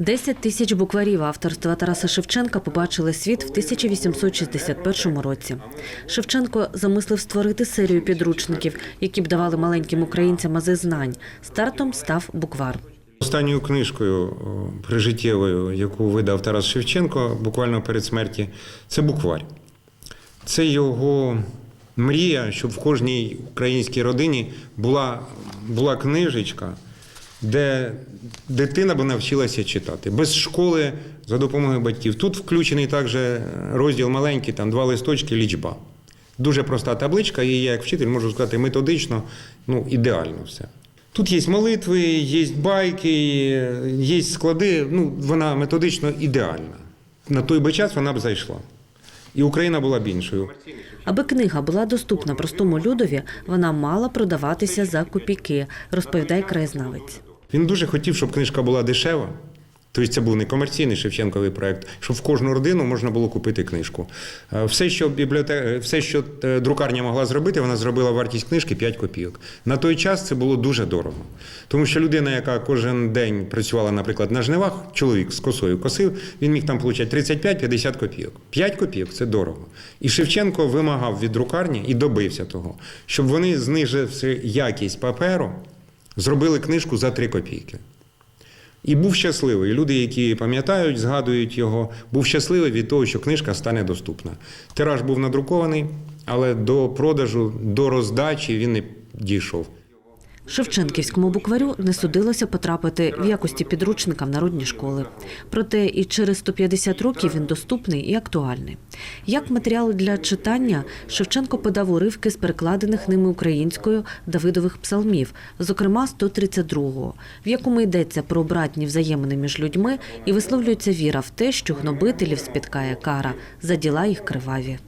10 тисяч букварів авторства Тараса Шевченка побачили світ в 1861 році. Шевченко замислив створити серію підручників, які б давали маленьким українцям ази знань. Стартом став буквар. Останньою книжкою прижиттєвою, яку видав Тарас Шевченко буквально перед смерті, це букварь. Це його мрія, щоб в кожній українській родині була, була книжечка, де дитина би навчилася читати. Без школи за допомогою батьків. Тут включений також розділ маленький, там два листочки, лічба. Дуже проста табличка, і я як вчитель можу сказати методично, ну, ідеально все. Тут є молитви, є байки, є склади. Ну, вона методично ідеальна. На той би час вона б зайшла. І Україна була б іншою. Аби книга була доступна простому людові, вона мала продаватися за копійки, розповідає краєзнавець. Він дуже хотів, щоб книжка була дешева. Тобто це був не комерційний Шевченковий проект, щоб в кожну родину можна було купити книжку. Е, Все, що бібліотека, все, що е, друкарня могла зробити, вона зробила вартість книжки 5 копійок. На той час це було дуже дорого. Тому що людина, яка кожен день працювала, наприклад, на жнивах, чоловік з косою косив, він міг там отримати 35-50 копійок. 5 копійок це дорого. І Шевченко вимагав від друкарні і добився того, щоб вони, зниживши якість паперу, зробили книжку за 3 копійки. І був щасливий. Люди, які пам'ятають, згадують його, був щасливий від того, що книжка стане доступна. Тираж був надрукований, але до продажу, до роздачі він не дійшов. Шевченківському букварю не судилося потрапити в якості підручника в народні школи. Проте і через 150 років він доступний і актуальний. Як матеріал для читання Шевченко подав уривки з перекладених ними українською Давидових псалмів, зокрема 132-го, в якому йдеться про братні взаємини між людьми і висловлюється віра в те, що гнобителів спіткає кара за діла їх криваві.